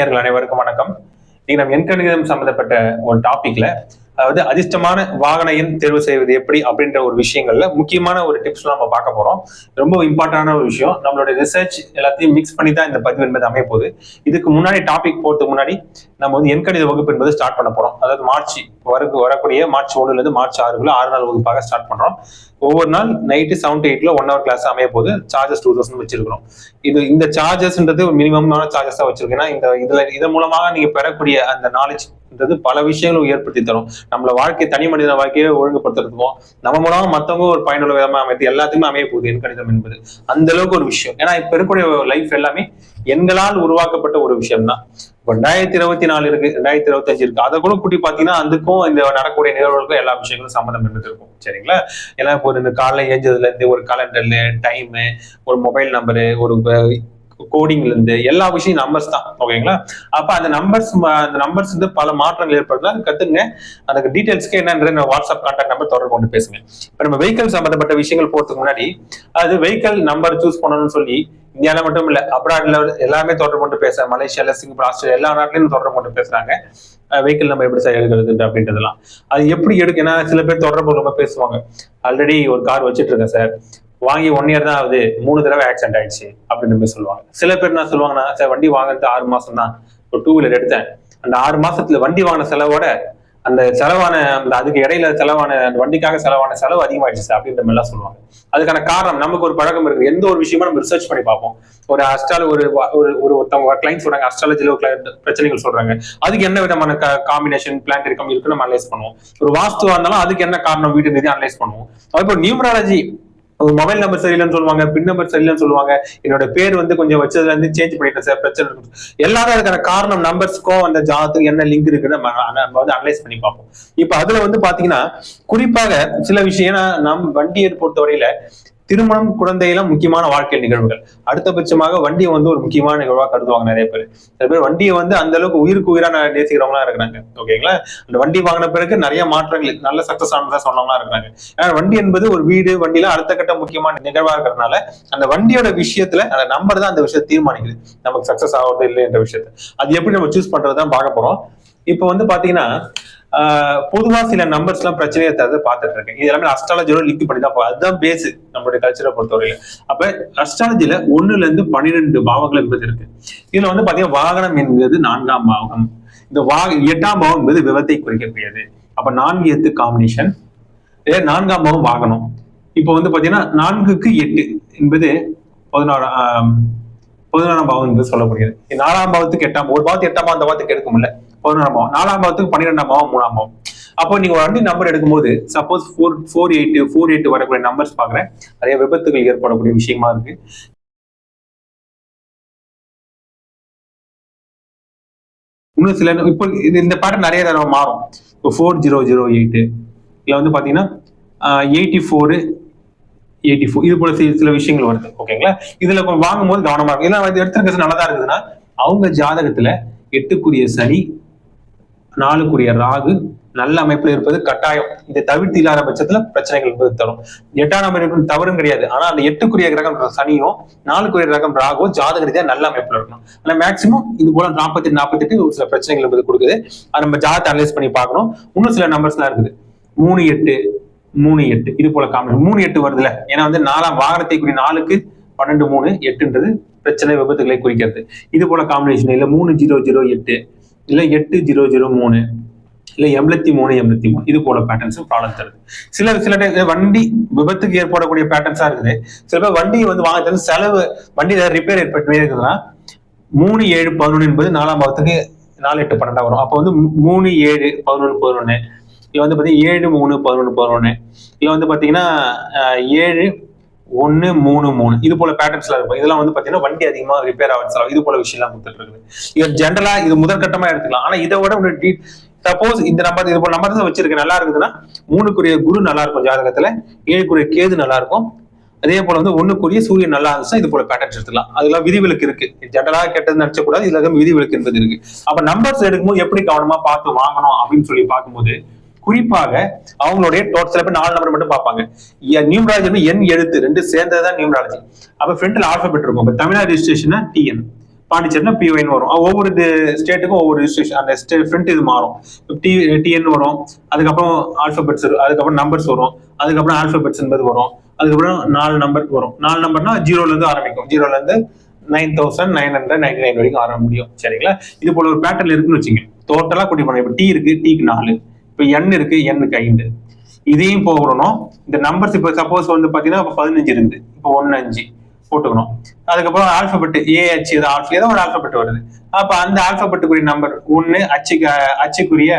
நேயர்கள் அனைவருக்கும் வணக்கம். இன்னைக்கு நம்ம எண்கணிதம் சம்பந்தப்பட்ட ஒரு டாபிக்ல அதாவது அதிர்ஷ்டமான வாகன எண் தேர்வு செய்வது எப்படி அப்படின்ற ஒரு விஷயங்கள்ல முக்கியமான ஒரு டிப்ஸ் நம்ம பார்க்க போறோம். ரொம்ப இம்பார்ட்டன்டான ஒரு விஷயம். நம்மளுடைய ரிசர்ச் எல்லாத்தையும் மிக்ஸ் பண்ணி தான் இந்த பதிவு என்பது அமைய போகுது இதுக்கு முன்னாடி டாபிக் போறதுக்கு முன்னாடி நம்ம வந்து எண்கணித வகுப்பு என்பது ஸ்டார்ட் பண்ண போறோம். அதாவது மார்ச் வரக்கு வரக்கூடிய மார்ச் ஒன்றுலேருந்து இருந்து மார்ச் ஆறுக்குள்ள ஆறு நாள் வகுப்பாக ஸ்டார்ட் பண்றோம். ஒவ்வொரு நாள் நைட்டு செவன் டு எயிட்ல ஒன் ஹவர் கிளாஸ் அமைய போது சார்ஜஸ் டூ தௌசண்ட் வச்சிருக்கிறோம். இது இந்த சார்ஜஸ்ன்றது ஒரு மினிமமான சார்ஜஸ் தான் வச்சிருக்கேன். இந்த இதுல இதன் மூலமாக நீங்க பெறக்கூடிய அந்த நாலேஜ் பல விஷயங்களும் ஏற்படுத்தி தரும். நம்மள வாழ்க்கை தனி மனித வாழ்க்கையை ஒழுங்குபடுத்துறதுக்கும் நம்ம மூலமா மத்தவங்க ஒரு பயனுள்ள விதமா அமைத்து எல்லாத்தையுமே அமைய போகுது எண்கணிதம் என்பது. அந்த அளவுக்கு ஒரு விஷயம். ஏன்னா இப்ப இருக்கக்கூடிய லைஃப் எல்லாமே எண்களால் உருவாக்கப்பட்ட ஒரு விஷயம் தான் இப்போ ரெண்டாயிரத்தி இருபத்தி நாலு இருக்கு ரெண்டாயிரத்தி இருபத்தஞ்சு இருக்கு. அதை கூட கூட்டி பாத்தீங்கன்னா அதுக்கும் இந்த நடக்கக்கூடிய நிகழ்வுகளுக்கும் எல்லா விஷயங்களும் சம்மந்தம் இருந்திருக்கும் இருக்கும். சரிங்களா? ஏன்னா இப்போ இந்த காலைல ஏஞ்சதுல இருந்து ஒரு காலண்டர்ல டைமு ஒரு மொபைல் நம்பரு ஒரு கோடிங்ல இருந்து எல்லா விஷயம் நம்பர்ஸ் தான். ஓகேங்களா அப்ப அந்த நம்பர்ஸ் அந்த நம்பர்ஸ் வந்து பல மாற்றங்கள் ஏற்படுதா கத்துங்க. அதுக்கு டீடைல்ஸ்க்கு என்னன்ற வாட்ஸ்அப் கான்டாக்ட் நம்பர் தொடர்பு கொண்டு பேசுங்க. இப்ப நம்ம வெஹிக்கல் சம்பந்தப்பட்ட விஷயங்கள் போறதுக்கு முன்னாடி அது வெஹிக்கல் நம்பர் சூஸ் பண்ணணும்னு சொல்லி இந்தியாவில் மட்டும் இல்ல அப்ராட்ல எல்லாமே தொடர்பு கொண்டு பேச மலேசியால சிங்கப்பூர் ஆஸ்திரேலியா எல்லா நாட்டிலையும் தொடர்பு கொண்டு பேசுறாங்க. வெஹிக்கிள் நம்ம எப்படி சார் எடுக்கிறது அப்படின்றதெல்லாம். அது எப்படி எடுக்க ஏன்னா சில பேர் தொடர்பு ரொம்ப பேசுவாங்க. ஆல்ரெடி ஒரு கார் வச்சுட்டு இருக்கேன் சார் வாங்கி ஒன் இயர் தான் ஆகுது. மூணு தடவை ஆக்சிடென்ட் ஆயிடுச்சு அப்படின்னு போய் சொல்லுவாங்க. சில பேர் என்ன சொல்லுவாங்கன்னா சார் வண்டி வாங்குறது ஆறு மாசம் தான் ஒரு டூ வீலர் எடுத்தேன். அந்த ஆறு மாசத்துல வண்டி வாங்கின செலவோட அந்த செலவான அந்த அதுக்கு இடையில செலவான அந்த வண்டிக்காக செலவான செலவு அதிகமாயிடுச்சு சார் அப்படின்ற மாதிரி சொல்லுவாங்க. அதுக்கான காரணம் நமக்கு ஒரு பழக்கம் இருக்கு எந்த ஒரு விஷயமும் நம்ம ரிசர்ச் பண்ணி பார்ப்போம். ஒரு அஸ்ட்ரால ஒரு ஒரு ஒரு ஒருத்தவங்க கிளைண்ட் சொல்றாங்க அஸ்ட்ராலஜில ஒரு client பிரச்சனைகள் சொல்றாங்க. அதுக்கு என்ன விதமான காம்பினேஷன் பிளான் இருக்கும் இருக்கு நம்ம அனலைஸ் பண்ணுவோம். ஒரு வாஸ்துவா இருந்தாலும் அதுக்கு என்ன காரணம் வீட்டு நிதி அனலைஸ் பண்ணுவோம். இப்போ நியூமராலஜி மொபைல் நம்பர் சரியில்லைன்னு சொல்லுவாங்க பின் நம்பர் சரியில்லைன்னு சொல்லுவாங்க. என்னோட பேர் வந்து கொஞ்சம் வச்சதுல இருந்து சேஞ்ச் பண்ணிட்டேன் சார் பிரச்சனை இருக்கு எல்லாரும் அதுக்கான காரணம் நம்பர்ஸ்க்கும் அந்த ஜாதத்துக்கு என்ன லிங்க் இருக்குன்னு நம்ம நம்ம வந்து அனலைஸ் பண்ணி பார்ப்போம். இப்ப அதுல வந்து பாத்தீங்கன்னா குறிப்பாக சில விஷயம் ஏன்னா நம் வண்டியை பொறுத்தவரையில திருமணம் குழந்தையெல்லாம் முக்கியமான வாழ்க்கை நிகழ்வுகள். அடுத்தபட்சமாக வண்டியை வந்து ஒரு முக்கியமான நிகழ்வா கருதுவாங்க நிறைய பேர். சில பேர் வண்டியை வந்து அந்த அளவுக்கு உயிருக்கு உயிரா நேசிக்கிறவங்களா இருக்கிறாங்க. ஓகேங்களா அந்த வண்டி வாங்கின பிறகு நிறைய மாற்றங்கள் நல்ல சக்சஸ் ஆனதா சொன்னவங்களா இருக்கிறாங்க. ஏன்னா வண்டி என்பது ஒரு வீடு வண்டியில அடுத்த கட்ட முக்கியமான நிகழ்வா இருக்கிறதுனால அந்த வண்டியோட விஷயத்துல அந்த நம்பர் தான் அந்த விஷயத்தை தீர்மானிக்குது. நமக்கு சக்சஸ் ஆகுறது இல்லை என்ற விஷயத்த. அது எப்படி நம்ம சூஸ் பண்றதுதான் பார்க்க போறோம். இப்போ வந்து பாத்தீங்கன்னா பொதுவா சில நம்பர்ஸ் எல்லாம் பிரச்சனையை தவிர பார்த்துட்டு இருக்கேன். இது எல்லாமே அஸ்ட்ராலஜியோட லிங்க் பண்ணி தான் அதுதான் பேஸ் நம்மளுடைய கல்ச்சரை பொறுத்தவரையில. அப்ப அஸ்ட்ராலஜில ஒண்ணுல இருந்து பன்னிரெண்டு பாவங்கள் என்பது இருக்கு. இதுல வந்து பாத்தீங்கன்னா வாகனம் என்பது நான்காம் பாவகம். இந்த வா எட்டாம் பாவம் என்பது விபத்தை குறிக்கக்கூடியது. அப்ப நான்கு எத்து காம்பினேஷன் நான்காம் பாவம் வாகனம். இப்போ வந்து பாத்தீங்கன்னா நான்குக்கு எட்டு என்பது பதினாறாம் ஆம், பதினாறாம் பாவம் என்று சொல்லக்கூடியது. நாலாம் பாவத்துக்கு எட்டாம் ஒரு பாவத்துக்கு எட்டாம் அந்த பாவத்துக்கு எடுக்க முடியல. பதினோராம் பாவம். நாலாம் பாவத்துக்கு பன்னிரெண்டாம் பாவம் மூணாம் பாவம். அப்போ நீங்க ஒரு வண்டி நம்பர் எடுக்கும்போது suppose four four eight four eight வரக்கூடிய நம்பர்ஸ் பாக்குறேன் நிறைய விபத்துகள் ஏற்படக்கூடிய விஷயமா இருக்கு. இன்னும் சில இப்போ இது இந்த பேட்டர்ன் நிறைய தடவை மாறும். இப்போ ஃபோர் ஜீரோ ஜீரோ எயிட்டு இதில் வந்து பார்த்தீங்கன்னா எயிட்டி ஃபோரு எயிட்டி ஃபோர் இது போல சில சில விஷயங்கள் வருது. ஓகேங்களா இதில் இப்போ வாங்கும்போது கவனமாக இருக்கும். ஏன்னா இது நல்லா தான் இருக்குதுன்னா அவங்க ஜாதகத்தில் எட்டுக்குரிய சனி நாலுக்குரிய ராகு நல்ல அமைப்புல இருப்பது கட்டாயம். இதை தவிர்த்து இல்லாத பட்சத்துல பிரச்சனைகள் என்பது தரும். எட்டாம் அமைப்பு தவறும் கிடையாது. ஆனா அந்த எட்டுக்குரிய கிரகம் சனியும் நாலுக்குரிய கிரகம் ராகும் ஜாதக ரீதியா நல்ல அமைப்புல இருக்கணும். ஆனா மேக்சிமம் இது போல நாற்பத்தி நாற்பத்தி எட்டு ஒரு சில பிரச்சனைகள் என்பது கொடுக்குது. அது நம்ம ஜாதத்தை அனலைஸ் பண்ணி பார்க்கணும். இன்னும் சில நம்பர்ஸ்லாம் இருக்குது. மூணு எட்டு மூணு எட்டு. இது போல காமன் மூணு எட்டு வருதுல ஏன்னா வந்து நாலாம் வாகனத்தை கூடிய நாலுக்கு பன்னெண்டு மூணு எட்டுன்றது பிரச்சனை விபத்துகளை குறிக்கிறது. இது போல காம்பினேஷன் இல்ல மூணு ஜீரோ ஜீரோ எட்டு. இல்லை எட்டு ஜீரோ ஜீரோ மூணு இல்லை எண்பத்தி மூணு எண்பத்தி மூணு. இது போல பேட்டர்ன்ஸும் ப்ராப்ளம் தருது. சில சில வண்டி விபத்துக்கு ஏற்படக்கூடிய பேட்டர்ன்ஸா இருக்குது. சில பேர் வண்டியை வந்து வாங்க செலவு வண்டி ஏதாவது ரிப்பேர் ஏற்பட்டு இருக்குதுன்னா மூணு ஏழு பதினொன்று என்பது நாலாம் பாவத்துக்கு நாலு எட்டு பன்னெண்டாக வரும். அப்போ வந்து மூணு ஏழு பதினொன்று பதினொன்று இல்லை வந்து பார்த்தீங்கன்னா ஏழு மூணு பதினொன்று பதினொன்று இல்லை வந்து பார்த்தீங்கன்னா ஏழு ஒன்று மூணு மூணு. இது போல பேட்டர்ன்ஸ்லாம் இருக்கும். இதெல்லாம் வந்து பார்த்தீங்கன்னா வண்டி அதிகமாக ரிப்பேர் ஆகுது. செலவு இது போல விஷயம்லாம் கொடுத்துட்டு இருக்குது. இது ஜென்ரலா இது முதற்கட்டமா எடுத்துக்கலாம். ஆனா இதை விட ஒரு டீ சப்போஸ் இந்த நம்பர் இது போல நம்பர் தான் வச்சிருக்கேன் நல்லா இருக்குதுன்னா மூணுக்குரிய குரு நல்லா இருக்கும் ஜாதகத்துல. ஏழுக்குரிய கேது நல்லா இருக்கும். அதே போல வந்து ஒண்ணுக்குரிய சூரியன் நல்லா இருந்துச்சுன்னா இது போல பேட்டர்ன்ஸ் எடுத்துக்கலாம். அதெல்லாம் விதிவிலக்கு இருக்கு. ஜென்ரலா கெட்டது நினைச்ச கூடாது இதுல விதிவிலக்கு என்பது இருக்கு. அப்ப நம்பர்ஸ் எடுக்கும்போது எப்படி கவனமா பார்த்து வாங்கணும் அப்படின்னு சொல்லி பார்க்கும்போது குறிப்பாக அவங்களுடைய டோட்டல் சில பேர் நாலு நம்பர் மட்டும் பார்ப்பாங்க. நியூமராலஜி என் எழுத்து ரெண்டு சேர்ந்ததுதான் நியூமராலஜி. அப்ப ஃப்ரண்ட்ல ஆல்பபெட் இருக்கும். இப்ப தமிழ்நாடு ரெஜிஸ்ட்ரேஷன் டிஎன் பாண்டிச்சேரினா பிஒய்னு வரும். ஒவ்வொரு ஸ்டேட்டுக்கும் ஒவ்வொரு ரிஜிஸ்ட்ரேஷன் அந்த ஸ்டே ஃப்ரண்ட் இது மாறும். டி டிஎன் வரும். அதுக்கப்புறம் ஆல்பபெட்ஸ் அதுக்கப்புறம் நம்பர்ஸ் வரும். அதுக்கப்புறம் ஆல்பபெட்ஸ் என்பது வரும். அதுக்கப்புறம் நாலு நம்பர் வரும். நாலு நம்பர்னா ஜீரோல இருந்து ஆரம்பிக்கும். ஜீரோல இருந்து nine thousand nine hundred ninety nine வரைக்கும் ஆரம்ப முடியும் சரிங்களா? இது போல ஒரு பேட்டர்ன் இருக்குன்னு வச்சுங்க. டோட்டலா கூட்டி போனோம் இப்போ டி இருக்கு. டிக்கு நாலு. இப்போ எண் இருக்கு எண்ணுக்கு ஐந்து. இதையும் போகணும். இந்த நம்பர்ஸ் இப்போ சப்போஸ் வந்து பாத்தீங்கன்னா இப்போ பதினஞ்சு இருக்குது இப்போ ஒன்னு அஞ்சு போட்டுக்கணும். அதுக்கப்புறம் ஆல்பபெட் ஏஹெச் ஏதோ ஆல்ஃபி ஏதோ ஒரு ஆல்பபெட் வருது. அப்ப அந்த ஆல்பபெட்டுக்குரிய நம்பர் ஒன்னு அச்சுக்கு அச்சுக்குரிய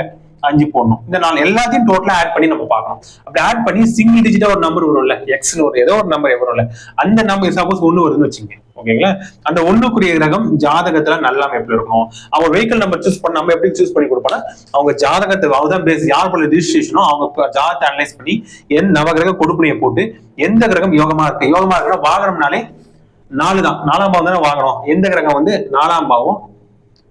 அஞ்சு போடணும். இந்த நாலு எல்லாத்தையும் டோட்டலா ஆட் பண்ணி நம்ம பார்க்கணும் அப்படி ஆட் பண்ணி சிங்கிள் டிஜிட்டா ஒரு நம்பர் வரும்ல எக்ஸ்னு ஒரு ஏதோ ஒரு நம்பர் வரும்ல அந்த நம்பர் சப்போஸ் ஒண்ணு வருதுன்னு வச்சுங்க ஓகேங்களா? அந்த ஒண்ணுக்குரிய கிரகம் ஜாதகத்துல நல்ல அமைப்புல இருக்கணும். அவங்க வெஹிக்கிள் நம்பர் சூஸ் பண்ண நம்ம எப்படி சூஸ் பண்ணி கொடுப்போம்னா அவங்க ஜாதகத்தை அவதான் பேஸ் யார் போல ரிஜிஸ்ட்ரேஷனோ அவங்க ஜாதகத்தை அனலைஸ் பண்ணி என் நவகிரக கொடுப்பனையை போட்டு எந்த கிரகம் யோகமா இருக்கு யோகமா இருக்குன்னா வாகனம்னாலே நாலு தான் நாலாம் பாவம் தானே வாங்கணும். எந்த கிரகம் வந்து நாலாம் பாவம்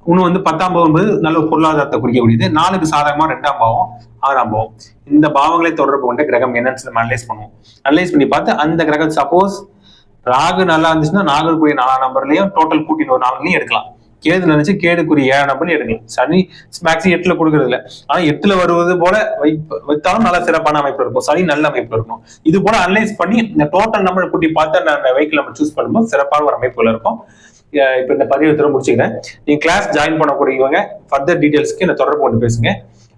இன்னும் வந்து பத்தாம் பாவம் என்பது நல்ல பொருளாதாரத்தை குறிக்கக்கூடியது. நாலுக்கு சாதகமா ரெண்டாம் பாவம் ஆறாம் பாவம். இந்த பாவங்களை தொடர்பு கொண்ட கிரகம் என்னன்னு நம்ம அனலைஸ் பண்ணுவோம். அனலைஸ் பண்ணி பார்த்து அந்த கிரகம் சப்போஸ் ராகு நல்லா இருந்துச்சுன்னா நாகருக்குரிய நாலாம் நம்பர்லயும் டோட்டல் கூட்டின ஒரு நாலுலையும் எடுக்கலாம். கேது நினைச்சு கேடுக்குரிய ஏழாம் நம்பர்லையும் எடுக்கலாம். சனி மேக்ஸி எட்டுல கொடுக்கறது இல்ல ஆனா எட்டுல வருவது போல வைப்பு வைத்தாலும் நல்ல சிறப்பான அமைப்பு இருக்கும். சனி நல்ல அமைப்பு இருக்கும் இது போல அனலைஸ் பண்ணி இந்த டோட்டல் நம்பர் கூட்டி பார்த்து அந்த வெஹிக்கிள் நம்ம சூஸ் பண்ணும்போது சிறப்பான ஒரு அமைப்புல இருக்கும். இப்போ இந்த பதிவு தர முடிச்சுக்கிறேன். நீங்கள் கிளாஸ் ஜாயின் பண்ணக்கூடியவங்க ஃபர்தர் டீடைல்ஸ்க்கு என்ன தொடர்பு கொண்டு பேசுங்க.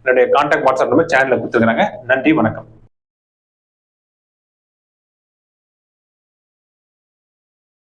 என்னுடைய கான்டாக்ட் வாட்ஸ்அப் நம்பர் சேனலில் கொடுத்துருக்காங்க நன்றி வணக்கம்.